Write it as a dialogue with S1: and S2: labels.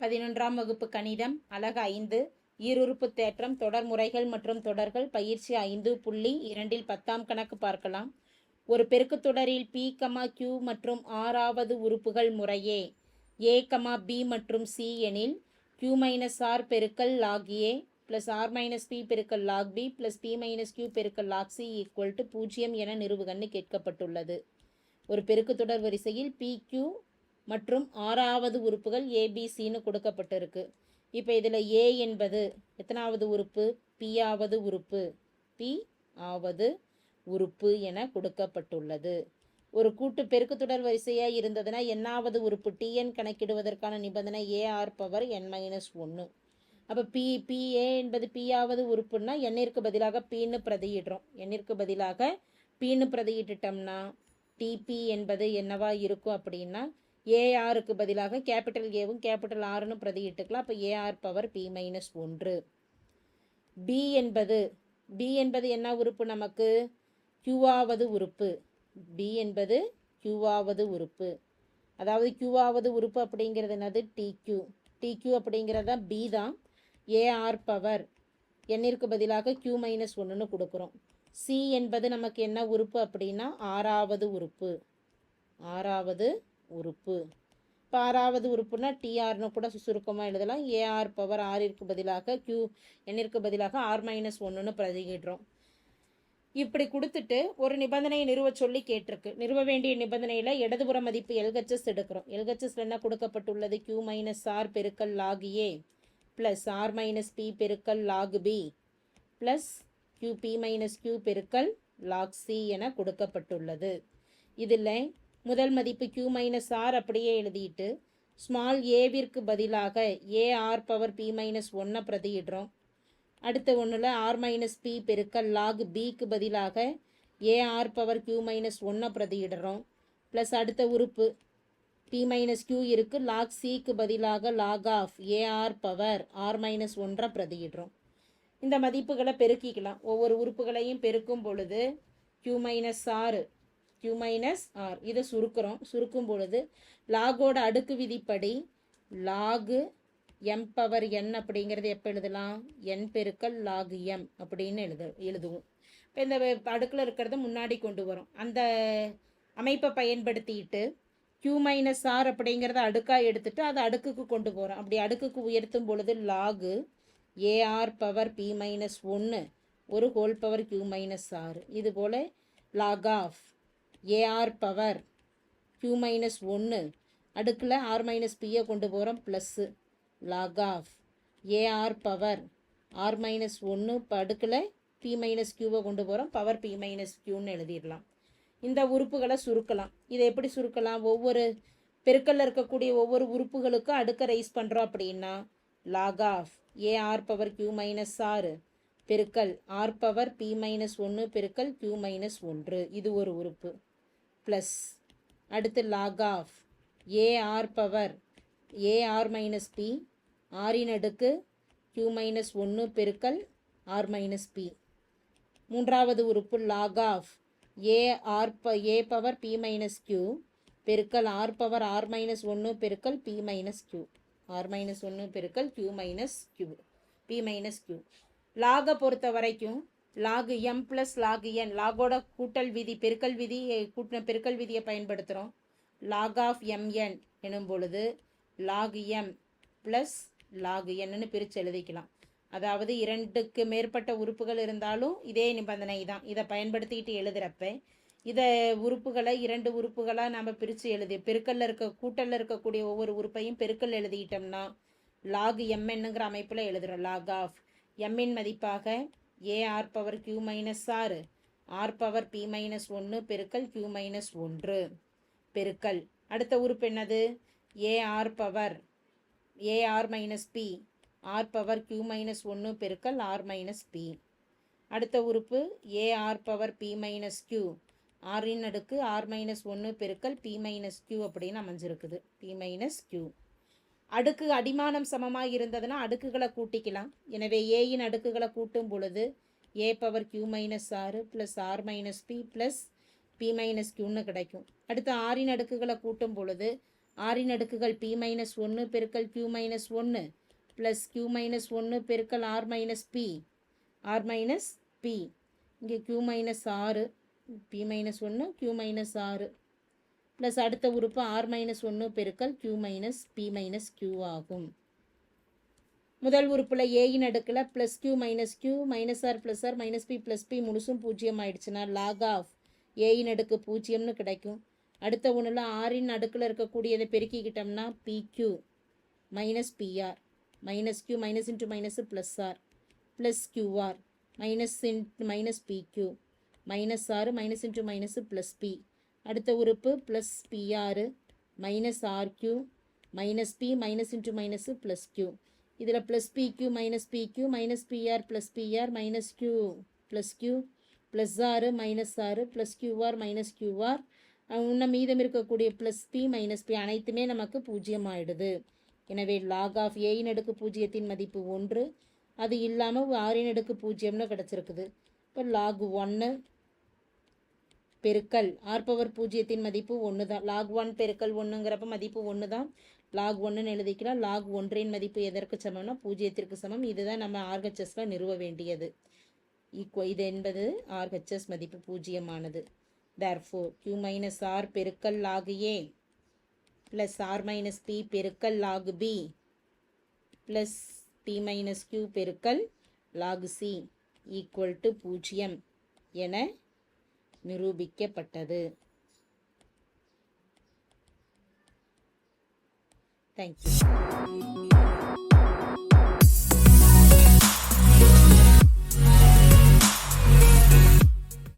S1: பதினொன்றாம் வகுப்பு கணிதம் அலகு ஐந்து ஈருறுப்பு தேற்றம் தொடர்முறைகள் மற்றும் தொடர்கள் பயிற்சி ஐந்து புள்ளி இரண்டில் பத்தாம் கணக்கு பார்க்கலாம். ஒரு பெருக்குத் தொடரில் பி கமா கியூ மற்றும் ஆறாவது உறுப்புகள் முறையே. ஏ கமா பி மற்றும் சி எனில் கியூ மைனஸ் ஆர் பெருக்கல் log A plus R minus P பெருக்கல் log B plus P minus Q பெருக்கல் லாக் சி ஈக்குவல் டு பூஜ்ஜியம் என நிறுவுகன்னு கேட்கப்பட்டுள்ளது. ஒரு பெருக்கு தொடர் வரிசையில் பி கியூ மற்றும் ஆறாவது உறுப்புகள் ஏபிசின்னு கொடுக்கப்பட்டிருக்கு. இப்போ இதில் ஏ என்பது எத்தனாவது உறுப்பு? பியாவது உறுப்பு. பி ஆவது உறுப்பு என கொடுக்கப்பட்டுள்ளது. ஒரு கூட்டு பெருக்கு தொடர் வரிசையாக இருந்ததுன்னா என்னாவது உறுப்பு? டிஎன் கணக்கிடுவதற்கான நிபந்தனை ஏஆர் பவர் என் மைனஸ் ஒன்று அப்போ பி பிஏ என்பது பியாவது உறுப்புன்னா எண்ணிற்கு பதிலாக பின்னு பிரதியிடுறோம். எண்ணிற்கு பதிலாக பின்னு பிரதியிட்டுட்டோம்னா டிபி என்பது என்னவா இருக்கும் அப்படின்னா ஏஆருக்கு பதிலாக கேபிட்டல் ஏவும் கேபிட்டல் ஆர்னு பிரதியிட்டுக்கலாம் அப்போ ஏஆர் பவர் பி மைனஸ் ஒன்று. பி என்பது பி என்பது என்ன உறுப்பு நமக்கு? கியூவாவது உறுப்பு. பி என்பது கியூவாவது உறுப்பு. அதாவது கியூவாவது உறுப்பு அப்படிங்கிறது என்னது? டிக்யூ டிக்யூ அப்படிங்கிறது தான் பி தான். ஏஆர் பவர் எண்ணிற்கு பதிலாக கியூ மைனஸ் ஒன்றுன்னு கொடுக்குறோம். சி என்பது நமக்கு என்ன உறுப்பு அப்படின்னா? ஆறாவது உறுப்பு. ஆறாவது உறுப்பு. இப்போ ஆறாவது உறுப்புனா டிஆர்னு கூட சுருக்கமாக எழுதலாம். ஏஆர் பவர் ஆறிற்கு பதிலாக கியூ எண்ணிற்கு பதிலாக ஆர் மைனஸ் ஒன்றுன்னு பிரதிகிடுறோம் இப்படி கொடுத்துட்டு ஒரு நிபந்தனையை நிறுவ சொல்லி கேட்டிருக்கு. நிறுவ வேண்டிய நிபந்தனையில் இடதுபுற மதிப்பு எல்ஹெச்எஸ் எடுக்கிறோம். எல்ஹெச்எஸ்ல என்ன கொடுக்கப்பட்டுள்ளது? கியூ மைனஸ் ஆர் பெருக்கல் log A plus R minus P பெருக்கல் log B plus Q P minus Q பெருக்கல் லாக் சி என கொடுக்கப்பட்டுள்ளது. இதில் முதல் மதிப்பு கியூ மைனஸ் ஆர் அப்படியே எழுதிட்டு ஸ்மால் ஏவிற்கு பதிலாக A R power P minus ஒன்றை பிரதியிடுறோம். அடுத்த ஒன்றில் ஆர் மைனஸ் பி பெருக்கல் லாக் பிக்கு பதிலாக A R power Q minus ஒன்றை பிரதியிடுறோம். ப்ளஸ் அடுத்த உறுப்பு பி மைனஸ் கியூ இருக்குது லாக் சிக்கு பதிலாக log of AR power R minus ஒன்றை பிரதியிடுறோம். இந்த மதிப்புகளை பெருக்கிக்கலாம். ஒவ்வொரு உறுப்புகளையும் பெருக்கும் பொழுது கியூ மைனஸ் ஆறு கியூ மைனஸ் ஆர் இதை சுருக்கிறோம். சுருக்கும் பொழுது லாகோட அடுக்கு விதிப்படி லாகு எம் பவர் என் அப்படிங்கிறது எப்போ எழுதலாம்? என் பெருக்கல் லாகு எம் அப்படின்னு எழுது எழுதுவோம். இப்போ இந்த அடுக்கில் இருக்கிறத முன்னாடி கொண்டு வரும். அந்த அமைப்பை பயன்படுத்திட்டு கியூ மைனஸ் ஆர் அப்படிங்கிறத அடுக்காக எடுத்துட்டு அதை அடுக்குக்கு கொண்டு போகிறோம் அப்படி அடுக்குக்கு உயர்த்தும் பொழுது log AR power P minus ஒன்று ஒரு ஹோல் பவர் கியூ மைனஸ் ஆறு இது போல் log of AR power Q minus ஒன்று அடுக்கில் ஆர் மைனஸ் பியை கொண்டு போகிறோம் plus log of AR power R minus ஒன்று இப்போ அடுக்கில் பி மைனஸ் கியூவை கொண்டு போகிறோம் பவர் பி மைனஸ் கியூன்னு எழுதிடலாம். இந்த உறுப்புகளை சுருக்கலாம். இதை எப்படி சுருக்கலாம்? ஒவ்வொரு பெருக்கல்ல இருக்கக்கூடிய ஒவ்வொரு உறுப்புகளுக்கும் அடுக்க ரைஸ் பண்ணுறோம் அப்படின்னா log of A R power Q minus ஆறு பெருக்கல் ஆர் பவர் பி மைனஸ் ஒன்று பெருக்கல் கியூ மைனஸ் ஒன்று இது ஒரு உறுப்பு. ப்ளஸ் அடுத்து log of A R power A R minus P ஆரின் அடுக்கு. கியூ மைனஸ் ஒன்று பெருக்கல் ஆர் மைனஸ் பி மூன்றாவது உறுப்பு லாக் ஆஃப் ஏ ஆர் ப A power P minus Q பெருக்கல் ஆர் பவர் ஆர் மைனஸ் ஒன்று பெருக்கல் P minus Q R minus ஒன்று பெருக்கல் Q minus Q P minus Q லாகை பொறுத்த வரைக்கும் log M plus log N லாகோட கூட்டல் விதி பெருக்கல் விதி கூட்டின பெருக்கல் விதியை பயன்படுத்துகிறோம் லாக் ஆஃப் எம்என் எனும் பொழுது லாகு எம் ப்ளஸ் லாகு என்னன்னு பிரித்து எழுதிக்கலாம். அதாவது இரண்டுக்கு மேற்பட்ட உறுப்புகள் இருந்தாலும் இதே நிபந்தனை தான். இதை பயன்படுத்திக்கிட்டு எழுதுகிறப்ப இதை உறுப்புகளை இரண்டு உறுப்புகளாக நாம் பிரித்து எழுதி பெருக்கல்ல இருக்க கூட்டலில் இருக்கக்கூடிய ஒவ்வொரு உறுப்பையும் பெருக்கல் எழுதிக்கிட்டோம்னா லாக் எம்என்னுங்கிற அமைப்பில் எழுதுகிறோம் லாக் ஆஃப் எம்மின் மதிப்பாக A R power Q minus ஆறு ஆர் பவர் பி மைனஸ் ஒன்று பெருக்கல் கியூ மைனஸ் ஒன்று பெருக்கல். அடுத்த உறுப்பு என்னது? A R power A R minus P R power Q minus ஒன்று பெருக்கல் ஆர் மைனஸ் பி அடுத்த உறுப்பு A R power P minus Q ஆரின் அடுக்கு ஆர் மைனஸ் ஒன்று பெருக்கல் பி மைனஸ் கியூ அப்படின்னு அமைஞ்சிருக்குது. பி மைனஸ் கியூ அடுக்கு அடிமானம் சமமாக இருந்ததுன்னா அடுக்குகளை கூட்டிக்கலாம். எனவே ஏயின் அடுக்குகளை கூட்டும் பொழுது ஏ பவர் கியூ மைனஸ் ஆறு plus R minus P plus P minus கியூன்னு கிடைக்கும். அடுத்து ஆறின் அடுக்குகளை கூட்டும் பொழுது ஆறின் அடுக்குகள் பி மைனஸ் ஒன்று பெருக்கல் கியூ மைனஸ் ஒன்று ப்ளஸ் கியூ மைனஸ் ஒன்று பெருக்கல் R minus P R minus P இங்கே கியூ மைனஸ் ஆறு பி மைனஸ் ஒன்று கியூ மைனஸ் ஆறு ப்ளஸ் அடுத்த உறுப்பு ஆர் மைனஸ் ஒன்று பெருக்கல் Q minus P minus Q ஆகும். முதல் உறுப்பில் ஏயின் அடுக்கில் plus Q minus Q minus R plus R minus P plus P முழுசும் பூஜ்ஜியம் ஆயிடுச்சுன்னா லாக் ஆஃப் ஏயின் அடுக்கு பூஜ்ஜியம்னு கிடைக்கும். அடுத்த ஒன்றில் ஆறின் அடுக்கில் இருக்கக்கூடியதை பெருக்கிக்கிட்டோம்னா PQ minus PR minus Q minus into minus plus R plus QR minus into minus PQ minus ஆறு minus into minus plus P அடுத்த உறுப்பு plus PR minus RQ minus P minus into minus plus Q இதில் plus PQ minus PQ minus PR plus PR minus Q plus Q plus ஆறு minus ஆறு plus QR minus QR இன்னும் மீதம் இருக்கக்கூடிய plus B minus B அனைத்துமே நமக்கு பூஜ்ஜியம் ஆயிடுது எனவே லாக் ஆஃப் ஏயின் அடுக்கு பூஜ்ஜியத்தின் மதிப்பு ஒன்று. அது இல்லாமல் ஆறின் அடுக்கு பூஜ்ஜியம்னு கிடச்சிருக்குது. இப்போ லாக் ஒன்று பெருக்கல். ஆர் பவர் பூஜ்ஜியத்தின் மதிப்பு ஒன்று தான் லாக் ஒன் பெருக்கல் ஒன்றுங்கிறப்ப மதிப்பு ஒன்று தான் லாக் ஒன்றுன்னு எழுதிக்கலாம். லாக் ஒன்றின் மதிப்பு எதற்கு சமம்னா பூஜ்ஜியத்திற்கு சமம். இதுதான் நம்ம ஆர்ஹெச்எஸில் நிறுவ வேண்டியது. ஈக்குவ இது என்பது ஆர்ஹெச்எஸ் மதிப்பு பூஜ்ஜியமானது. தேர்ஃபோர் கியூ மைனஸ் ஆர் பெருக்கல் log A plus R minus P பெருக்கல் log P plus P minus Q பெருக்கல் லாக் சி ஈக்குவல் டு பூஜ்ஜியம் என நிரூபிக்கப்பட்டது. தேங்க்யூ